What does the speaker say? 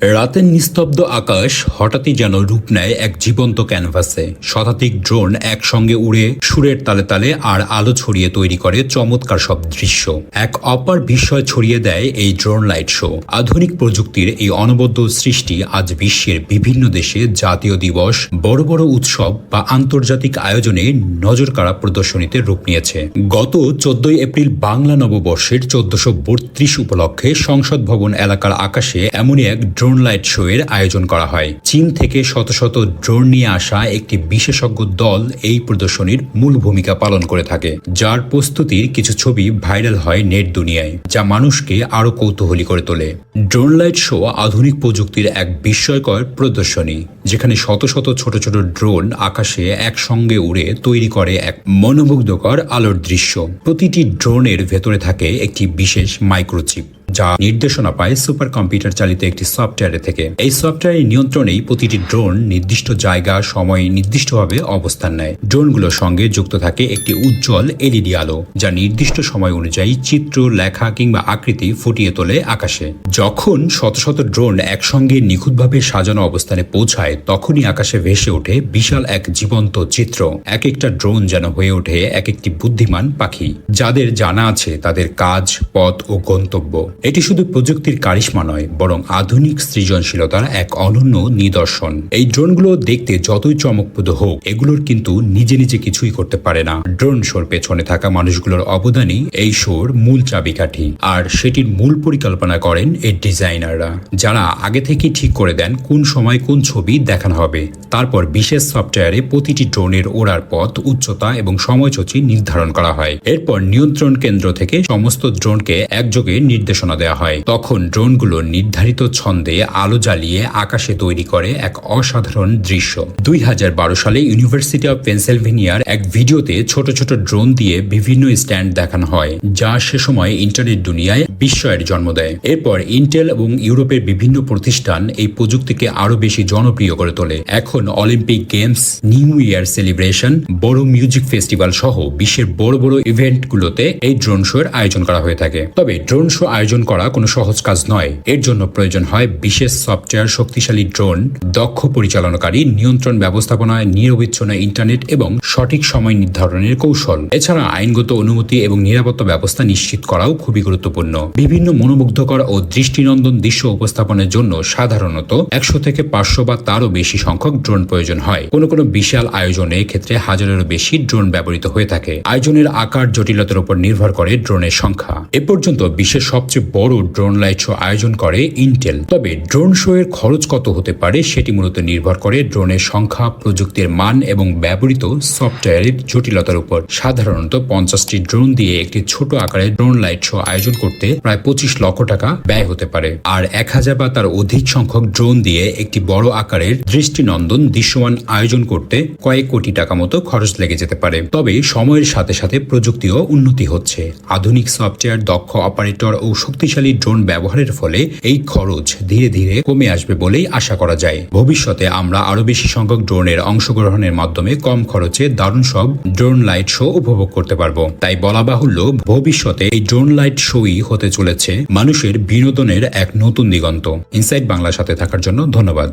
রাতের নিস্তব্ধ আকাশ হঠাৎই যেন রূপ নেয় এক জীবন্ত ক্যানভাসে। শতাধিক ড্রোন একসঙ্গে উড়ে সুরের তালে তালে আর আলো ছড়িয়ে তৈরি করে চমৎকার সব দৃশ্য। এক অপার বিস্ময় ছড়িয়ে দেয় এই ড্রোন লাইট শো। আধুনিক প্রযুক্তির এই অনবদ্য সৃষ্টি আজ বিশ্বের বিভিন্ন দেশে জাতীয় দিবস, বড় বড় উৎসব বা আন্তর্জাতিক আয়োজনে নজরকাড়া প্রদর্শনীতে রূপ নিয়েছে। গত চোদ্দই এপ্রিল বাংলা নববর্ষের চোদ্দশো উপলক্ষে সংসদ ভবন এলাকার আকাশে এমনই এক ড্রোন লাইট শো এর আয়োজন করা হয়। চীন থেকে শত শত ড্রোন নিয়ে আসা একটি বিশেষজ্ঞ দল এই প্রদর্শনীর মূল ভূমিকা পালন করে থাকে। যার প্রস্তুতির কিছু ছবি ভাইরাল হয় নেট দুনিয়ায়, যা মানুষকে আরও কৌতূহলী করে তোলে। ড্রোন লাইট শো আধুনিক প্রযুক্তির এক বিস্ময়কর প্রদর্শনী, যেখানে শত শত ছোট ছোট ড্রোন আকাশে একসঙ্গে উড়ে তৈরি করে এক মনোমুগ্ধকর আলোর দৃশ্য। প্রতিটি ড্রোনের ভেতরে থাকে একটি বিশেষ মাইক্রোচিপ। যা নির্দেশনা পায় সুপার কম্পিউটার চালিত একটি সফটওয়্যার থেকে। এই সফটওয়্যারের নিয়ন্ত্রণেই প্রতিটি ড্রোন নির্দিষ্ট জায়গা, সময় নির্দিষ্টভাবে অবস্থান নেয়। ড্রোনগুলোর সঙ্গে যুক্ত থাকে একটি উজ্জ্বল এলইডি আলো, যা নির্দিষ্ট সময় অনুযায়ী চিত্র, লেখা কিংবা আকৃতি ফুটিয়ে তোলে আকাশে। যখন শত শত ড্রোন একসঙ্গে নিখুঁতভাবে সাজানো অবস্থানে পৌঁছায়, তখনই আকাশে ভেসে ওঠে বিশাল এক জীবন্ত চিত্র। এক একটা ড্রোন যেন হয়ে ওঠে এক একটি বুদ্ধিমান পাখি, যাদের জানা আছে তাদের কাজ, পথ ও গন্তব্য। এটি শুধু প্রযুক্তির কারিশমা নয়, বরং আধুনিক সৃজনশীলতার এক অনন্য নিদর্শন। এই ড্রোনগুলো দেখতে যতই চমকপ্রদ হোক, এগুলোর কিন্তু নিজে নিজে কিছুই করতে পারে না। ড্রোন শোর পেছনে থাকা মানুষগুলোর অবদানই এই শোর মূল চাবিকাঠি, আর সেটির মূল পরিকল্পনা করেন এই ডিজাইনাররা, যারা আগে থেকেই ঠিক করে দেন কোন সময় কোন ছবি দেখানো হবে। তারপর বিশেষ সফটওয়্যারে প্রতিটি ড্রোনের ওড়ার পথ, উচ্চতা এবং সময়সূচি নির্ধারণ করা হয়। এরপর নিয়ন্ত্রণ কেন্দ্র থেকে সমস্ত ড্রোনকে একযোগে নির্দেশনা দেওয়া হয়। তখন ড্রোনগুলো নির্ধারিত ছন্দে আলো জ্বালিয়ে আকাশে তৈরি করে এক অসাধারণ দৃশ্য। দুই হাজার বারো সালে ইউনিভার্সিটি অব পেনসিলভেনিয়ার এক ভিডিওতে ছোট ছোট ড্রোন দিয়ে বিভিন্ন স্ট্যান্ড দেখানো হয়, যা সে সময় ইন্টারনেট দুনিয়ায় বিস্ময়ের জন্ম দেয়। এরপর ইন্টেল এবং ইউরোপের বিভিন্ন প্রতিষ্ঠান এই প্রযুক্তিকে আরও বেশি জনপ্রিয় করে তোলে। এখন Olympic games new year celebration বড় মিউজিক ফেস্টিভ্যাল সহ বিশ্বের বড় বড় ইভেন্টগুলোতে এই ড্রোন শো এর আয়োজন করা হয়ে থাকে। তবে ড্রোন শো আয়োজন করা কোনো সহজ কাজ নয়। এর জন্য প্রয়োজন হয় বিশেষ সফটওয়্যার, শক্তিশালী ড্রোন, দক্ষ পরিচালনাকারী, নিয়ন্ত্রণ ব্যবস্থাপনায় নিরবিচ্ছন্ন ইন্টারনেট এবং সঠিক সময় নির্ধারণের কৌশল। এছাড়া আইনগত অনুমতি এবং নিরাপত্তা ব্যবস্থা নিশ্চিত করাও খুবই গুরুত্বপূর্ণ। বিভিন্ন মনোমুগ্ধকর ও দৃষ্টিনন্দন দৃশ্য উপস্থাপনের জন্য সাধারণত একশো থেকে পাঁচশো বা তারও বেশি সংখ্যক ড্রোন প্রয়োজন হয়। কোনো কোনো বিশাল আয়োজনে ক্ষেত্রে হাজারেরও বেশি ড্রোন ব্যবহৃত হয়ে থাকে। আয়োজনের আকার, জটিলতার উপর নির্ভর করে ড্রোনের সংখ্যা। এ পর্যন্ত বিশ্বের সবচেয়ে বড় ড্রোন লাইট শো আয়োজন করে ইন্টেল। তবে ড্রোন শো এর খরচ কত হতে পারে সেটি মূলত নির্ভর করে ড্রোনের সংখ্যা, প্রযুক্তির মান এবং ব্যবহৃত সফটওয়্যারের জটিলতার উপর। সাধারণত পঞ্চাশটি ড্রোন দিয়ে একটি ছোট আকারের ড্রোন লাইট শো আয়োজন করতে প্রায় পঁচিশ লক্ষ টাকা ব্যয় হতে পারে। আর এক হাজার বা তার অধিক সংখ্যক ড্রোন দিয়ে একটি বড় আকারের দৃষ্টিনন্দন দৃশ্যমান আয়োজন করতে কয়েক কোটি টাকা মতো খরচ লেগে যেতে পারে। তবে সময়ের সাথে সাথে প্রযুক্তিও উন্নতি হচ্ছে। আধুনিক সফটওয়্যার, দক্ষ অপারেটর ও শক্তিশালী ড্রোন ব্যবহারের ফলে এই খরচ ধীরে ধীরে কমে আসবে বলেই আশা করা যায়। ভবিষ্যতে আমরা আরও বেশি সংখ্যক ড্রোনের অংশগ্রহণের মাধ্যমে কম খরচে দারুণ সব ড্রোন লাইট শো উপভোগ করতে পারব। তাই বলা বাহুল্য, ভবিষ্যতে এই ড্রোন লাইট শোই হতে চলেছে মানুষের বিনোদনের এক নতুন দিগন্ত। ইনসাইট বাংলার সাথে থাকার জন্য ধন্যবাদ।